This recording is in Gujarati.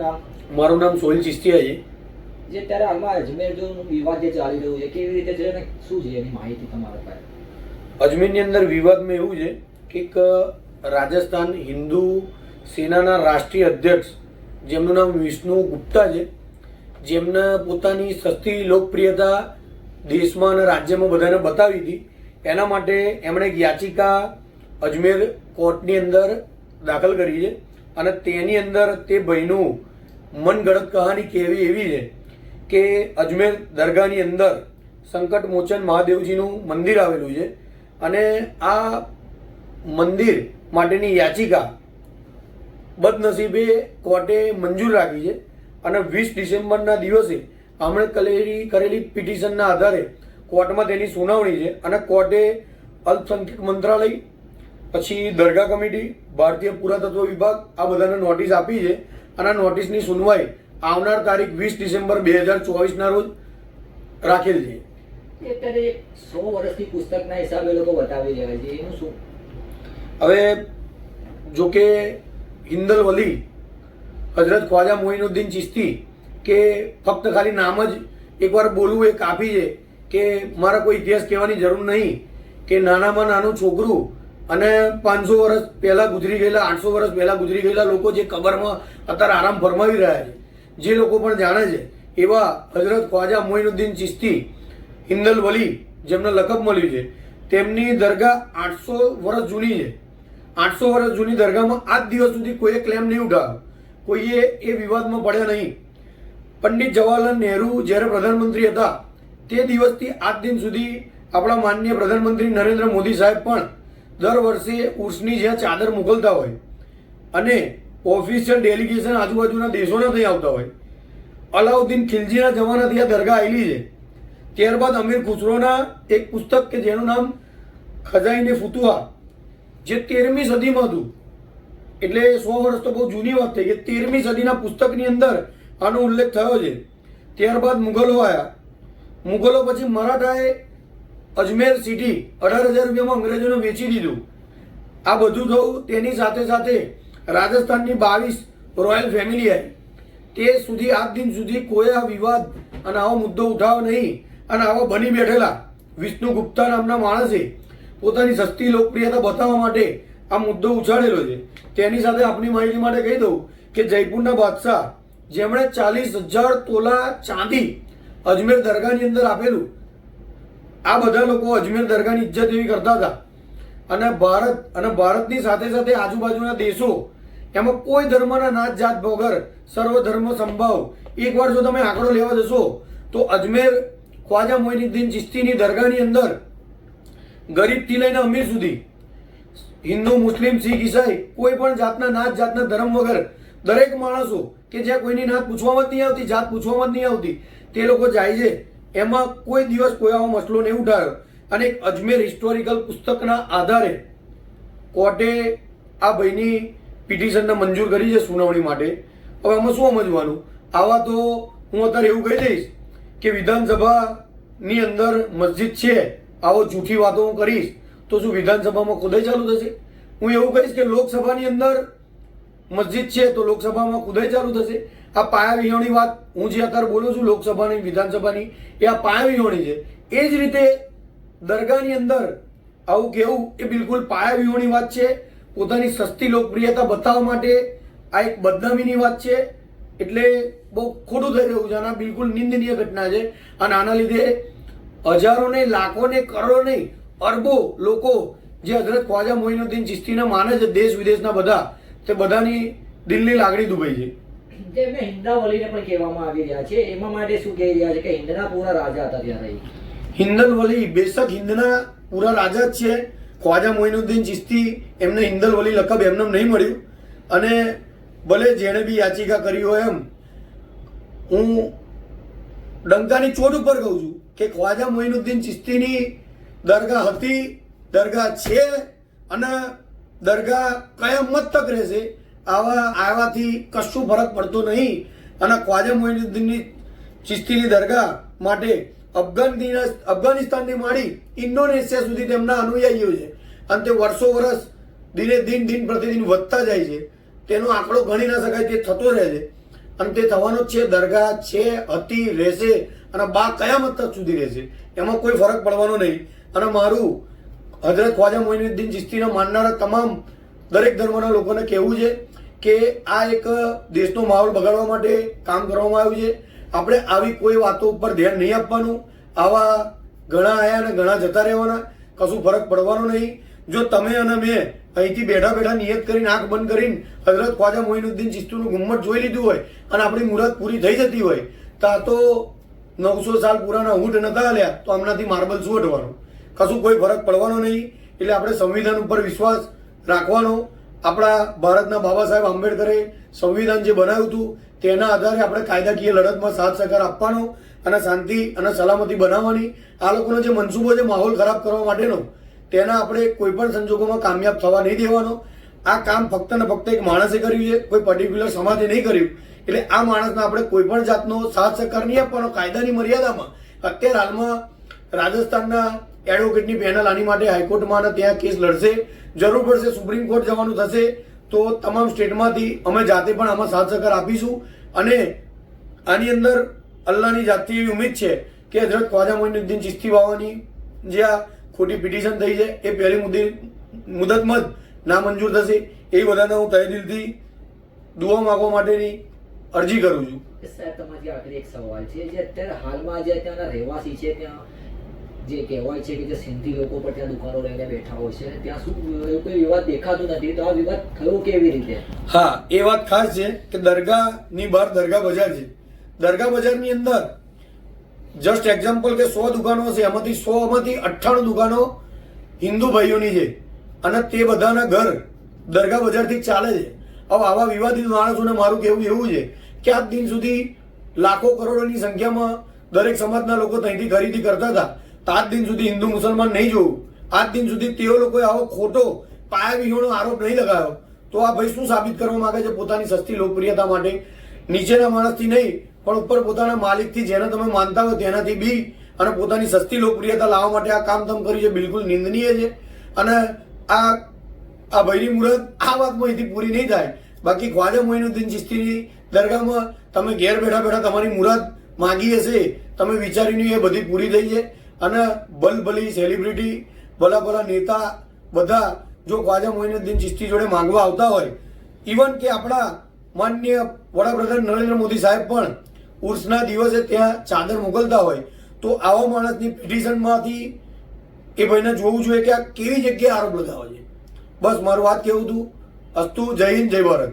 નામ? મારું નામ સોહિલ ચિસ્તિયા છે જે અત્યારે હાલમાં અજમેર જો વિવાદ જે ચાલી રહ્યું છે કેવી રીતે છે અને શું છે એની માહિતી તમારા પાસે? અજમેરની અંદર વિવાદમાં એવું છે કે એક રાજસ્થાન હિન્દુ સેનાના રાષ્ટ્રીય અધ્યક્ષ જેમનું નામ વિષ્ણુ ગુપ્તા છે જેમને પોતાની સસ્તી લોકપ્રિયતા દેશમાં અને રાજ્યમાં બધાને બતાવી હતી. એના માટે એમણે એક યાચિકા અજમેર કોર્ટની અંદર દાખલ કરી છે અને તેની અંદર તે ભાઈનું મનગળત કહાની કહેવી એવી છે કે અજમેર દરગાહની અંદર સંકટ મોચન મહાદેવજીનું મંદિર આવેલું છે અને આ મંદિર માટેની યાચિકા બદનસીબે કોર્ટે મંજૂર રાખી છે અને વીસ ડિસેમ્બરના દિવસે આમણે કરેલી કરેલી પિટિશનના આધારે કોર્ટમાં તેની સુનાવણી છે અને કોર્ટે અલ્પસંખ્યક મંત્રાલય, પછી દરગાહ કમિટી, ભારતીય પુરાતત્વ વિભાગ આ બધાને નોટિસ આપી છે અને નોટિસની સુનવાઈ આવનાર તારીખ વીસ ડિસેમ્બર બે હજાર ચોવીસના રોજ રાખેલ છે. અત્યારે સો વર્ષથી પુસ્તકના હિસાબે લોકો બતાવી રહ્યા છે. એનું શું? હવે જો કે હિન્દલ વલી હજરત ખ્વાજા મોઇનુદ્દીન ચિશ્તી કે ફક્ત ખાલી નામ જ એકવાર બોલવું એ કાફી છે કે મારા કોઈ ઇતિહાસ કહેવાની જરૂર નહીં કે નાનામાં નાનું છોકરું અને પાંચસો વર્ષ પહેલાં ગુજરી ગયેલા, આઠસો વર્ષ પહેલાં ગુજરી ગયેલા લોકો જે કબરમાં અત્યારે આરામ ફરમાવી રહ્યા છે, જે લોકો પણ જાણે છે, એવા હજરત ખ્વાજા મોઇનુદ્દીન ચિશ્તી, હિન્દલ વલી, જેમને લકબ મળ્યું છે, તેમની દરગાહ આઠસો વર્ષ જૂની છે. આઠસો વર્ષ જૂની દરગાહમાં આજ દિવસ સુધી કોઈએ ક્લેમ નહીં ઉઠાવ્યો. કોઈએ એ વિવાદમાં પડ્યા નહીં. પંડિત જવાહરલાલ નહેરુ જ્યારે પ્રધાનમંત્રી હતા, તે દિવસથી આજ દિન સુધી આપણા માનનીય પ્રધાનમંત્રી નરેન્દ્ર મોદી સાહેબ પણ દર વર્ષે ઉર્સની જ્યાં ચાદર મોકલતા હોય અને ઓફિશિયલ ડેલિગેશન આજુબાજુના દેશોના થઈ આવતા હોય. અલાઉદ્દીન ખિલજીના જમાનાથી આ દરગાહ આવેલી છે. ત્યારબાદ અમીર ખુસરોના એક પુસ્તક કે જેનું નામ ખજાઈને ફુતુહા, જે તેરમી સદીમાં હતું. એટલે સો વર્ષ તો બહુ જૂની વાત થઈ કે તેરમી સદીના પુસ્તકની અંદર આનો ઉલ્લેખ થયો છે. ત્યારબાદ મુગલો આવ્યા મુગલો પછી મરાઠાએ અજમેર સિટી અઢાર હજાર રૂપિયામાં અંગ્રેજોને વેચી દીધું. આ બધું થયું, તેની સાથે સાથે રાજસ્થાનની બાવીસ રોયલ ફેમિલી આવી. તે સુધી આજ દિન સુધી કોઈ આ વિવાદ અને આવો મુદ્દો ઉઠાવ્યો નહીં અને આવા બની બેઠેલા વિષ્ણુ ગુપ્તા નામના માણસે પોતાની સસ્તી લોકપ્રિયતા બતાવવા માટે આ મુદ્દો ઉછાળેલો છે. તેની સાથે આપની માહિતી માટે કહી દઉં કે જયપુરના બાદશાહ, જેમણે ચાલીસ હજાર તોલા ચાંદી અજમેર દરગાહની અંદર આપેલું આ બધા લોકો અજમેર દરગાહની ઇજ્જત એવી કરતા હતા. અને ભારત, અને ભારતની સાથે સાથે આજુબાજુના દેશો, એમાં કોઈ ધર્મના નાત જાત વગર સર્વ ધર્મ સંભાવ. એકવાર જો તમે આંકડો લેવા જશો, તો અજમેર ખ્વાજા મોઇનુદ્દીન ચિસ્તીની દરગાહની અંદર ગરીબથી લઈને અમીર સુધી હિન્દુ, મુસ્લિમ, શીખ, ઈસાઈ, કોઈ પણ જાતના નાત જાતના ધર્મ વગર દરેક માણસો કે જ્યાં કોઈની નાત પૂછવામાં જ નહીં આવતી, જાત પૂછવામાં જ નહીં આવતી, તે લોકો જાય છે. એમાં કોઈ દિવસ કોઈ આવો મસલો નહીં ઉઠાયો. અને એક અજમેર હિસ્ટોરિકલ પુસ્તકના આધારે કોર્ટે આ ભાઈની પિટિશનને મંજૂર કરી છે સુનાવણી માટે. હવે આમાં શું સમજવાનું? આવા તો હું અત્યારે એવું કહી દઈશ કે વિધાનસભાની અંદર મસ્જિદ છે, આવો જૂઠી વાતો હું કરીશ, તો શું વિધાનસભામાં ખુદાઈ ચાલુ થશે? હું એવું કહીશ કે લોકસભાની અંદર મસ્જિદ છે તો લોકસભામાં કુદાઈ ચાલુ થશે. આ પાયા વિહોણી વાત હું જે અત્યારે બોલું છું લોકસભાની, વિધાનસભાની, એ આ પાયા વિહોણી છે. એ જ રીતે દરગાહની અંદર આવું કહેવું એ બિલકુલ પાયા વિહોણી વાત છે. પોતાની સસ્તી લોકપ્રિયતા બતાવવા માટે આ એક બદનામીની વાત છે. એટલે બહુ ખોટું થઈ રહ્યું છે અને બિલકુલ નિંદનીય ઘટના છે. અને આના લીધે હજારો ને લાખો ને કરોડો નહીં અરબો લોકો જે હજરત ખ્વાજા મોઇનુદ્દીન ચિસ્તીના માને છે, દેશ વિદેશના બધા તે બધાની દિલની લાગણી દુભાઈ છે જેમ હિંદાવલીને હિન્દાવલીને પણ કહેવામાં આવી રહ્યા છે એમાં માટે શું કહી રહ્યા છે કે હિન્દના પૂરા રાજા હતા ત્યારે. હિન્દલવલી બેશક હિન્દના પૂરા રાજા જ છે. ખ્વાજા મોઇનુદ્દીન ચિસ્તી એમને હિન્દલવલી લકબ એમને નહીં મળ્યું. અને ભલે જેણે બી યાચિકા કરી હોય એમ હું ડંકાની ચોટ ઉપર કહું છું કે ખ્વાજા મોઇનુદ્દીન ચિશ્તીની દરગાહ હતી દરગાહ છે અને દરગાહ કયામત તક રહેશે. આવા આવાથી કશું ફરક પડતો નહીં. અને ખ્વાજા મોહિનુદ્દીનની ચિશ્તીની દરગાહ માટે અફઘાન અફઘાનિસ્તાનથી માંડી ઇન્ડોનેશિયા સુધી તેમના અનુયાયીઓ છે. અને તે વર્ષો વર્ષ દિને દિન દિન પ્રતિદિન વધતા જાય છે. તેનો આંકડો ગણી ના શકાય તે થતો રહે છે. અને તે થવાનો છે, દરગાહ છે હતી રહેશે અને બા કયામત તક સુધી રહેશે. એમાં કોઈ ફરક પડવાનો નહીં. અને મારું હજરત ખ્વાજા મોઇનુદ્દીન ચિશ્તીના માનનારા તમામ દરેક ધર્મના લોકોને કહેવું છે કે આ એક દેશનો માહોલ બગાડવા માટે કામ કરવામાં આવ્યું છે. આપણે આવી કોઈ વાતો ઉપર ધ્યાન નહીં આપવાનું. આવા ઘણા આયા અને ઘણા જતા રહેવાના. કશું ફરક પડવાનો નહીં. જો તમે અને મેં અહીંથી બેઠા બેઠા નિયત કરીને આંખ બંધ કરીને હજરત ખ્વાજા મોઇનુદ્દીન ચિશ્તીનું ગુમ્મટ જોઈ લીધું હોય અને આપણી મુરાદ પૂરી થઈ જતી હોય, તો આ તો નવસો સાલ પુરાના ઊંટ નતા હાલ્યા, તો હમણાંથી માર્બલ શું હટવાનું? કશું કોઈ ફરક પડવાનો નહીં. એટલે આપણે સંવિધાન ઉપર વિશ્વાસ રાખવાનો. આપણા ભારતના બાબા સાહેબ આંબેડકરે સંવિધાન જે બનાવ્યું હતું, તેના આધારે આપણે કાયદાકીય લડતમાં સાથ સહકાર આપવાનો અને શાંતિ અને સલામતી બનાવવાની. આ લોકોનો જે મનસૂબો છે, માહોલ ખરાબ કરવા માટેનો, તેના આપણે કોઈ પણ સંજોગોમાં કામયાબ થવા નહીં દેવાનો. આ કામ ફક્ત ને ફક્ત એક માણસે કર્યું છે, કોઈ પર્ટિક્યુલર સમાજે નહીં કર્યું. એટલે આ માણસને આપણે કોઈ પણ જાતનો સાથ સહકાર નહીં આપવાનો, કાયદાની મર્યાદામાં. અત્યારે હાલમાં રાજસ્થાનના એડવોકેટની પેનલ આની માટે હાઈકોર્ટમાં અને ત્યાં કેસ લડશે. જરૂર પડશે સુપ્રીમ કોર્ટ જવાનું થશે. તો તમામ સ્ટેટમાંથી અમે જાતે પણ આમાં સાથ સહકાર આપીશું. અને આની અંદર અલ્લાહની જાતથી એવી ઉમેદ છે કે હજરત ખ્વાજા મોઇનુદ્દીન ચિશ્તી બાવાની જે આ ખોટી પિટિશન થઈ છે, એ પહેલી મુદ્દે મુદતમાં જ નામંજૂર થશે. એ બધાને હું તહે દિલથી દુઆ માગવા માટેની અરજી કરું છું. સાહેબ, તમારી આખરી એક સવાલ છે. જે અત્યારે હાલમાં જે ત્યાંના રહેવાસી છે ત્યાં જે કહેવાય છે કે જે સિંધી લોકો પણ ત્યાં દુકાનો લઈને બેઠા હોય છે ત્યાં શું કોઈ વિવાદ દેખાતો નથી. તો આ વિવાદ થયો કેવી રીતે? હા, એ વાત ખાસ છે કે દરગાહની બહાર દરગાહ બજાર છે. દરગાહ બજારની અંદર જસ્ટ એક્ઝામ્પલ કે સો દુકાનો હશે એમાંથી સો માંથી અઠ્ઠાણું દુકાનો હિન્દુ ભાઈઓની છે. અને તે બધાના ઘર દરગાહ બજારથી ચાલે છે. હવે આવા વિવાદિત માણસોને મારું કહેવું એવું છે કે આજ દિન સુધી લાખો કરોડોની સંખ્યામાં દરેક સમાજના લોકો ત્યાંથી ખરીદી કરતા હતા. આજ દિન સુધી હિન્દુ મુસલમાન નહીં જોયું આજ દિન સુધી તેઓ લોકોએ આવો ખોટો પાયા વિહોણો આરોપ નહીં લગાવ્યો. તો આ ભાઈ શું સાબિત કરવા માંગે છે પોતાની સસ્તી લોકપ્રિયતા માટે? નીચેના માણસથી નહીં, પણ ઉપર પોતાના માલિકથી જેને તમે માનતા હોય તેનાથી બી અને પોતાની સસ્તી લોકપ્રિયતા લાવવા માટે આ કામ તમ કર્યું છે, બિલકુલ નિંદનીય છે. અને આ આ ભાઈની મુહૂર્ત આ વાતમાં અહીંથી પૂરી નહીં થાય. બાકી ખ્વાજા મોઇનુદ્દીન ચિસ્તીની દરગાહમાં તમે ઘેર બેઠા બેઠા તમારી મુહૂર્ત માંગી હશે. તમે વિચારીને એ બધી પૂરી થઈ છે. અને બલબલી સેલિબ્રિટી ભલા ભલા નેતા બધા જો ખ્વાજા મોઇનુદ્દીન ચિશ્તી જોડે માંગવા આવતા હોય ઇવન કે આપણા માન્ય વડાપ્રધાન નરેન્દ્ર મોદી સાહેબ પણ ઉર્સના દિવસે ત્યાં ચાદર મોકલતા હોય, તો આવા માણસની પિટિશનમાંથી એ ભાઈને જોવું જોઈએ કે આ કેવી જગ્યાએ આરોપ લગાવે છે. બસ મારું વાત કેવું હતું? અસ્તુ, જય હિન્દ, જય ભારત.